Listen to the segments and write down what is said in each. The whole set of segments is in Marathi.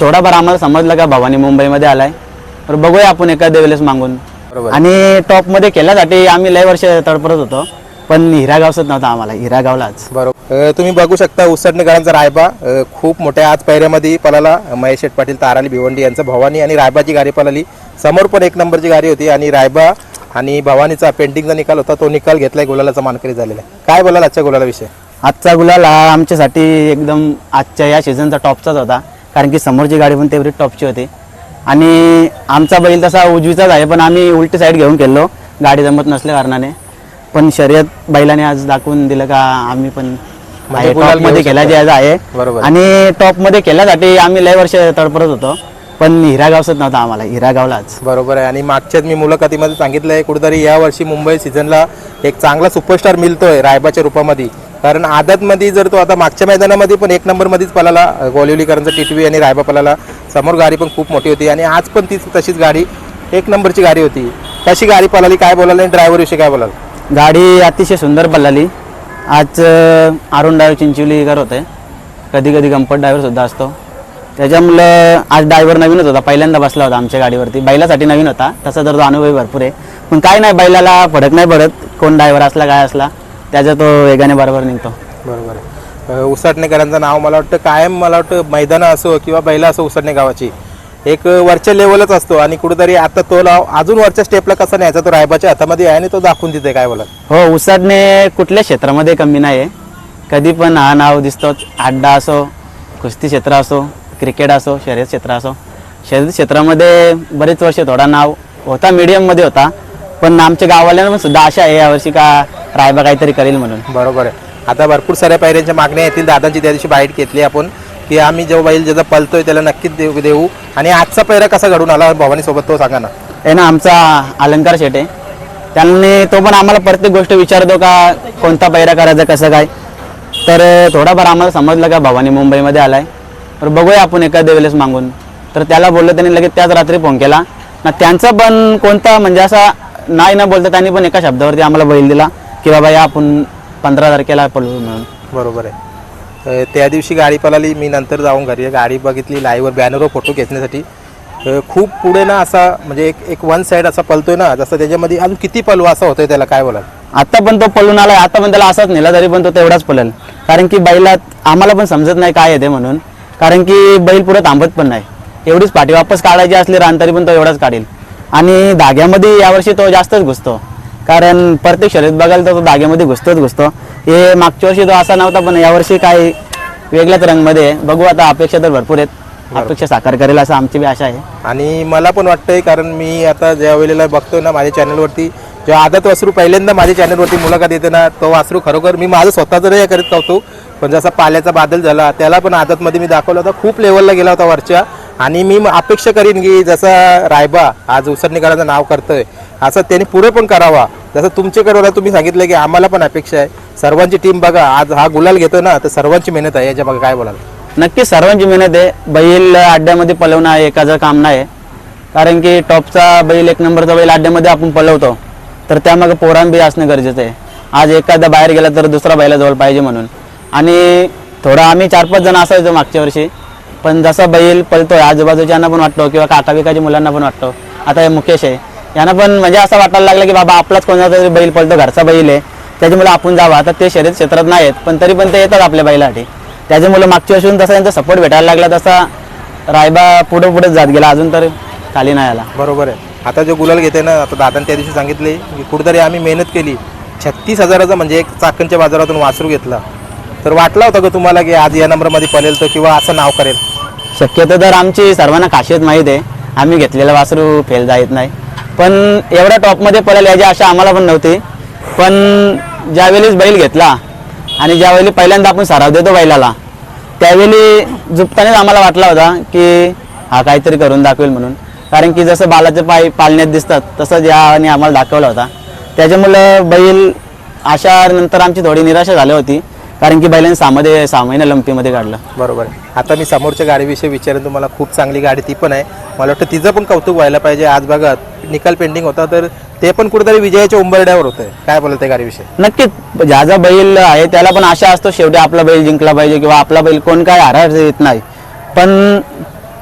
थोडाफार आम्हाला समजलं का भवानी मुंबईमध्ये आलाय? तर बघूया आपण एखाद्या वेळेस मागून. बरोबर. आणि टॉपमध्ये केल्यासाठी आम्ही लय वर्ष तडपडत होतो पण हिरागावच नव्हता आम्हाला हिरागावलाच. बरोबर. अ, तुम्ही बघू शकता उसटणेकरांचा रायबा अ, खूप मोठ्या आज पैऱ्यामध्ये पळाला. महेश शेठ पाटील ताराली भिवंडी यांचं भवानी आणि रायबाची गाडी पळाली. समोर पण एक नंबरची गाडी होती आणि रायबा आणि भवानीचा पेंटिंगचा निकाल होता तो निकाल घेतलाय गुलालाचा मानकरी झालेला आहे. काय बोलाल आजच्या गुलाला विषय आजचा गुलाल हा आमच्यासाठी एकदम आजच्या या सीझनचा टॉपचाच होता. कारण की समोरची गाडी पण तेवढी टॉपची होती. आणि आमचा बैल तसा उजवीचाच आहे पण आम्ही उलटी साईड घेऊन गेलो गाडी जमत नसल्या कारणाने. पण शर्यत बैलाने आज दाखवून दिलं का आम्ही पण म्हणजे गुलाल मध्ये आज आहे. आणि टॉपमध्ये केल्यासाठी आम्ही लय वर्ष तडपडत होतो. पण हिरागावच नव्हता आम्हाला हिरागावलाच. बरोबर आहे. आणि मागच्याच मी मुलाखतीमध्ये सांगितलंय कुठेतरी या वर्षी मुंबई सीझनला एक चांगला सुपरस्टार मिळतोय रायबाच्या रूपामध्ये. कारण आदतमध्ये जर तो आता मागच्या मैदानामध्ये पण एक नंबरमध्येच पळाला अ, गोलिवलीकरांचा टिटवी आणि रायबा पळाला समोर गाडी पण खूप मोठी होती आणि आज पण तीच तशीच गाडी एक नंबरची गाडी होती. कशी गाडी पळाली काय बोलाल आणि ड्रायव्हर विषयी काय बोलाल? गाडी अतिशय सुंदर पडलाली आज अरुण ड्रायव्हर चिंचोलीकर होते. कधी कधी गंपत ड्रायव्हर सुद्धा असतो. त्याच्यामुळं आज ड्रायव्हर नवीनच होता. पहिल्यांदा बसला होता आमच्या गाडीवरती. बैलासाठी नवीन होता. तसा तर तो अनुभवी भरपूर आहे. पण काय नाही बैलाला फरक नाही पडत. कोण ड्रायव्हर असला काय असला त्याचा तो वेगाने बरोबर निघतो. बरोबर आहे. अ, उसाटणेकरांचं नाव मला वाटतं कायम मला वाटतं मैदानं असो किंवा बैला असो उसाटणे गावाची एक वरच्या लेवलच असतो. आणि कुठेतरी आता तो लाव अजून वरच्या स्टेपला कसा न्यायचा तो रायबाच्या हातामध्ये आहे आणि तो दाखवून देते काय बोला हो उसाडणे कुठल्या क्षेत्रामध्ये कमी नाही आहे कधी पण हा नाव दिसतोच. अड्डा असो कुस्ती क्षेत्र असो क्रिकेट असो शर्यत क्षेत्र असो. शर्यत क्षेत्रामध्ये बरेच वर्ष थोडा नाव होता मीडियममध्ये होता. पण आमच्या गावाल्यांना पण सुद्धा आशा आहे यावर्षी का रायबा काहीतरी करेल म्हणून. बरोबर आहे. आता भरपूर साऱ्या पायऱ्यांच्या मागण्या येतील. दादांची त्या दिवशी बाईट घेतली आपण की आम्ही जेव्हा बैल ज्याचा पलतोय त्याला नक्कीच देऊ देऊ. आणि आजचा पैरा कसा घडून आला भवानी सोबत तो सांगा ना. आहे ना आमचा अलंकार शेट आहे. त्यांनी तो पण आम्हाला प्रत्येक गोष्ट विचारतो का कोणता पैरा करायचा कसं काय. तर थोडाफार आम्हाला समजलं का भवानी मुंबईमध्ये आलाय. तर बघूया आपण एखाद्या वेळेस मागून. तर त्याला बोललं त्यांनी लगेच त्याच रात्री फोन केला. ना त्यांचा पण कोणता म्हणजे असा नाही न बोलता त्यांनी पण एका शब्दावरती आम्हाला बैल दिला की बाबा या आपण पंधरा तारखेला पळू म्हणून. बरोबर आहे. अ, त्या दिवशी गाडी पळाली मी नंतर जाऊन घरी गाडी बघितली लाईव्हवर बॅनरवर फोटो घेण्यासाठी अ, खूप पुढे ना असा म्हणजे एक एक वन साईड असा पलतोय ना जसं त्याच्यामध्ये अजून किती पलवा असा होतोय त्याला काय बोलाल? आता पण तो पळून आलाय आता पण त्याला असाच नेला तरी पण तो तेवढाच पळेल. कारण की बैलात आम्हाला पण समजत नाही काय येते म्हणून. कारण की बैल पुढे थांबत पण नाही. एवढीच पाठी वापस काढायची असली रान तरी पण तो एवढाच काढेल. आणि धाग्यामध्ये यावर्षी तो जास्तच घुसतो. कारण प्रत्येक शर्यत बघायला तर तो धाग्यामध्ये घुसतोच घुसतो. हे मागच्या वर्षी तो असा नव्हता पण यावर्षी काय वेगळ्याच रंगमध्ये. बघू आता अपेक्षा तर भरपूर आहेत. अपेक्षा साकार करेल असं आमची बी आशा आहे. आणि मला पण वाटतंय कारण मी आता ज्या वेळेला बघतोय ना माझ्या चॅनलवरती किंवा आदत वासरू पहिल्यांदा माझ्या चॅनलवरती मुलाखत येते ना तो वासरू खरोखर मी माझं स्वतःचं हे करत नव्हतो पण जसा पाल्याचा बादल झाला त्याला पण आदतमध्ये मी दाखवला होता. खूप लेवलला गेला होता वरच्या. आणि मी अपेक्षा करीन की जसा रायबा आज उसरणीकरांचं नाव करतोय असं त्यांनी पुढे पण करावा. जसं तुमच्याकडे तुम्ही सांगितलं की आम्हाला पण अपेक्षा आहे. सर्वांची टीम बघा आज हा गुलाल घेतो ना तर सर्वांची मेहनत आहे. याच्या बघा काय बोलाल? नक्की सर्वांची मेहनत आहे. बैल अड्ड्यामध्ये पलवणं आहे एकाचं काम नाही. कारण की टॉपचा बैल एक नंबरचा बैल अड्ड्यामध्ये आपण पलवतो. तर त्यामागे पोरांबी असणं गरजेचं आहे. आज एखादा बाहेर गेला तर दुसरा बैलाजवळ पाहिजे म्हणून. आणि थोडं आम्ही चार पाच जण असायचो मागच्या वर्षी. पण जसा बैल पळतोय आजूबाजूच्यांना पण वाटतो किंवा काकाबिकाच्या मुलांना पण वाटतो. आता हे मुकेश आहे. यांना पण म्हणजे असं वाटायला लागलं की बाबा आपलाच कोणाचा तरी बैल पळतो घरचा बैल आहे. त्याच्यामुळे आपण जावं. आता ते शर्यत क्षेत्रात नाही आहेत पण तरी पण ते येतात आपल्या बैलासाठी. त्याच्यामुळे मागच्या वर्षी जसा त्यांचा सपोर्ट भेटायला लागला तसा रायबा पुढं पुढंच जात गेला. अजून तर खाली नाही आला. बरोबर आहे. आता जो गुलाल घेते ना आता दादाने त्या दिवशी सांगितले की कुठेतरी आम्ही मेहनत केली. छत्तीस हजाराचा म्हणजे एक चाकणच्या बाजारातून वासरू घेतला. तर वाटला होता का तुम्हाला की आज या नंबरमध्ये पळेल तर किंवा असं नाव करेल? शक्यतो तर आमची सर्वांना खासियत माहीत आहे आम्ही घेतलेलं वासरू फेल जायत नाही. पण एवढ्या टॉपमध्ये पडेल याची आशा आम्हाला पण नव्हती. पण ज्यावेळेस बैल घेतला आणि ज्यावेळी पहिल्यांदा आपण सराव देतो बैलाला त्यावेळी झुपतानेच आम्हाला वाटला होता की हा काहीतरी करून दाखवेल म्हणून. कारण की जसं बालाचे पाय पालण्यात दिसतात तसंच याने आम्हाला दाखवला होता. त्याच्यामुळं बैल अशा नंतर आमची थोडी निराशा झाली होती कारण की बैलांनी सामध्ये सहा महिने लंपीमध्ये काढलं. बरोबर आहे. आता मी समोरच्या गाडीविषयी विचारेन तुम्हाला खूप चांगली गाडी ती पण आहे. मला वाटतं तिचं पण कौतुक व्हायला पाहिजे. आज बघा निकाल पेंडिंग होता तर ते पण कुठेतरी विजयाच्या उंबरड्यावर होतंय काय बोलत त्या गाडीविषयी? नक्कीच ज्याचा बैल आहे त्याला पण आशा असतो शेवटी आपला बैल जिंकला पाहिजे किंवा आपला बैल कोण काय हरायचं येत नाही. पण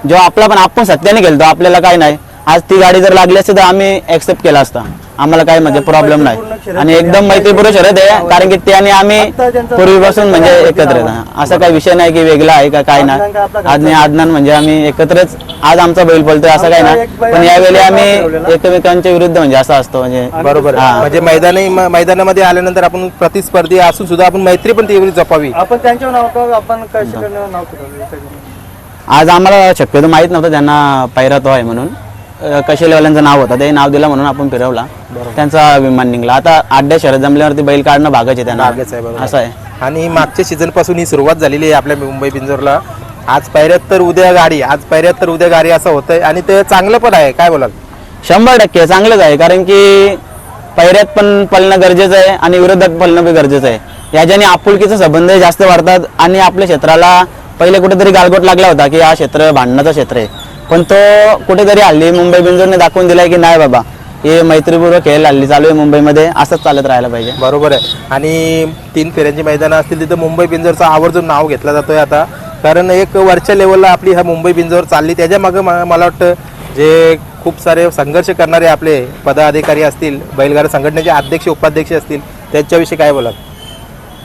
जो आपला पण आपण सत्याने खेळतो आपल्याला काय नाही. आज ती गाडी जर लागली असती तर आम्ही ऍक्सेप्ट केला असता. आम्हाला काय म्हणजे प्रॉब्लेम नाही. आणि एकदम मैत्रीपूर्ण शर्यत आहे कारण की त्याने आम्ही पूर्वीपासून म्हणजे एकत्र आहे. असा काही विषय नाही की वेगळा आहे का काय नाही. आदने आदनान म्हणजे आम्ही एकत्रच. आज आमचा बैल बोलतोय असं काही नाही. पण यावेळी आम्ही एकमेकांच्या विरुद्ध म्हणजे असं असतो म्हणजे बरोबर. हा. म्हणजे मैदानी मैदानामध्ये आल्यानंतर आपण प्रतिस्पर्धी असून सुद्धा आपण मैत्री पण तेवढी जपावी. आपण त्यांच्यावर नाव ठेवू आपण आज आम्हाला शक्यतो माहीत नव्हतं त्यांना पैरा तो आहे म्हणून. कशेलेवाल्यांचं नाव होतं ते नाव दिलं म्हणून आपण फिरवला. त्यांचा विमान निघला. आता आड्या शहरात जमल्यावरती बैल काढणं भागच आहे त्यांना. असं आहे. आणि मागच्या सीझनपासून ही सुरुवात झालेली आहे आपल्या मुंबई पिंजोरला आज पायऱ्यात तर उद्या गाडी आज पायऱ्यात तर उद्या गाडी असं होतंय. आणि ते चांगलं पण आहे. काय बोलाल? शंभर टक्के चांगलंच आहे. कारण की पैऱ्यात पण पळणं गरजेचं आहे आणि विरोधात पळणं बी गरजेचं आहे. याच्याने आपुलकीचा संबंध जास्त वाढतात आणि आपल्या क्षेत्राला पहिले कुठेतरी गालगोट लागला होता की हा क्षेत्र भांडणाचं क्षेत्र आहे. पण तो कुठेतरी हल्ली मुंबई बिंजोरने दाखवून दिलाय की नाही बाबा हे मैत्रीपूर्वक खेळ हल्ली चालू आहे मुंबईमध्ये असंच चालत राहायला पाहिजे. बरोबर आहे. आणि तीन फेऱ्यांची मैदानं असतील तिथं मुंबई बिंजोरचं आवर्जून नाव घेतला जातोय आता. कारण एक वरच्या लेवलला आपली हा मुंबई बिंजोर चालली. त्याच्या मागं मला वाटतं जे खूप सारे संघर्ष करणारे आपले पदाधिकारी असतील बैलगाडा संघटनेचे अध्यक्ष उपाध्यक्ष असतील त्यांच्याविषयी काय बोलाल?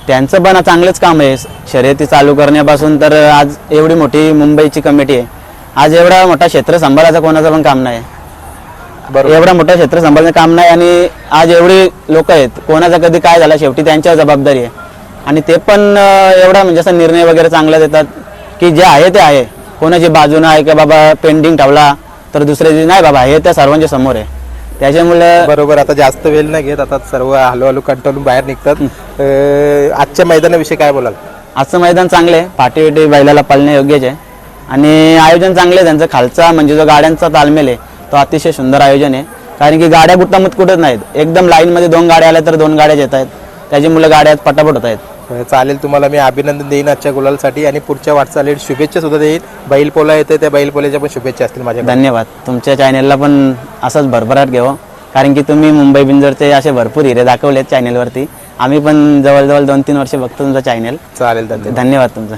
त्यांचं पण चांगलंच काम आहे. शर्यती चालू करण्यापासून तर आज एवढी मोठी मुंबईची कमिटी आहे. आज एवढा मोठा क्षेत्र सांभाळायचं कोणाचं पण काम नाही. एवढा मोठा क्षेत्र सांभाळण्याचं काम नाही आणि आज एवढी लोक आहेत. कोणाचा कधी काय झाला शेवटी त्यांच्यावर जबाबदारी आहे. आणि ते पण एवढा म्हणजे असा निर्णय वगैरे चांगला देतात की जे आहे ते आहे. कोणाची बाजू नाही की बाबा पेंडिंग ठेवला तर दुसऱ्या दिवशी नाही बाबा हे त्या सर्वांच्या समोर आहे. त्याच्यामुळे बरोबर आता जास्त वेळ नाही घेत आता सर्व हळूहळू कंटाळून बाहेर निघतात. अं, आजच्या मैदानाविषयी काय बोलाल? आजचं मैदान चांगलं आहे. पाठी विटी बैलाला पाळणे योग्यच आहे. आणि आयोजन चांगलं आहे त्यांचं. खालचा म्हणजे जो गाड्यांचा तालमेल आहे तो अतिशय सुंदर आयोजन आहे. कारण की गाड्या गुट्टामुट कुठत नाहीत. एकदम लाईनमध्ये दोन गाड्या आल्या तर दोन गाड्याच येत आहेत. त्याची मुलं गाड्या पटापट होत आहेत. चालेल तुम्हाला मी अभिनंदन देईन आजच्या गुलालसाठी आणि पुढच्या वाटचालीत शुभेच्छा सुद्धा देईन. बैल पोला येते त्या बैल पोल्याच्या पण शुभेच्छा असतील माझ्या धन्यवाद. तुमच्या चॅनेलला पण असंच भरभराट घेऊ कारण की तुम्ही मुंबई बिंजरचे असे भरपूर हिरे दाखवलेत चॅनेलवरती आम्ही पण जवळजवळ दोन तीन वर्ष बघतो तुमचं चॅनेल चालेल धन्यवाद धन्यवाद तुमचं.